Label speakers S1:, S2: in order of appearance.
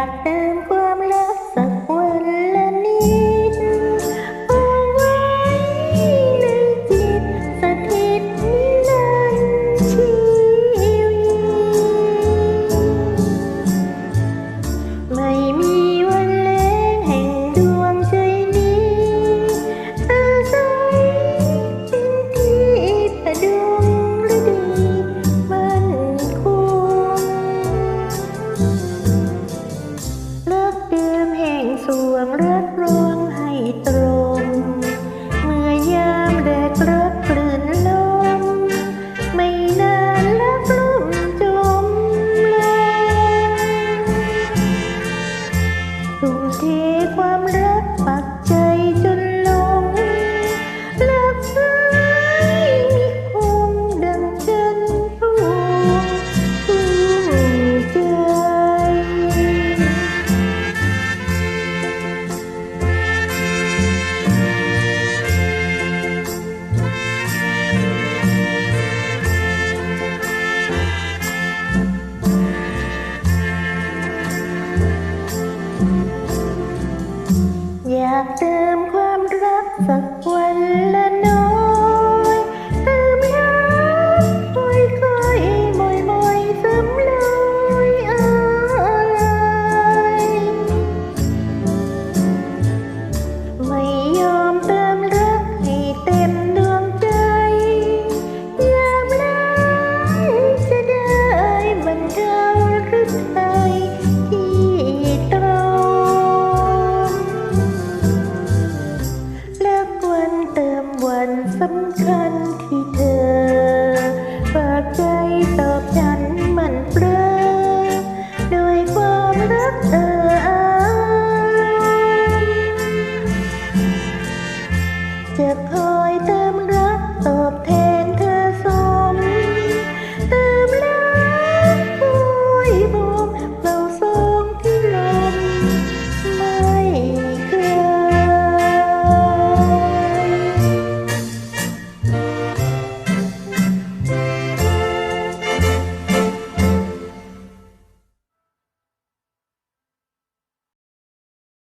S1: rock and roll. 好 สำคัญที่เธอฝากใจตอบฉันมันเปลือด้วยความรักเออจะขอ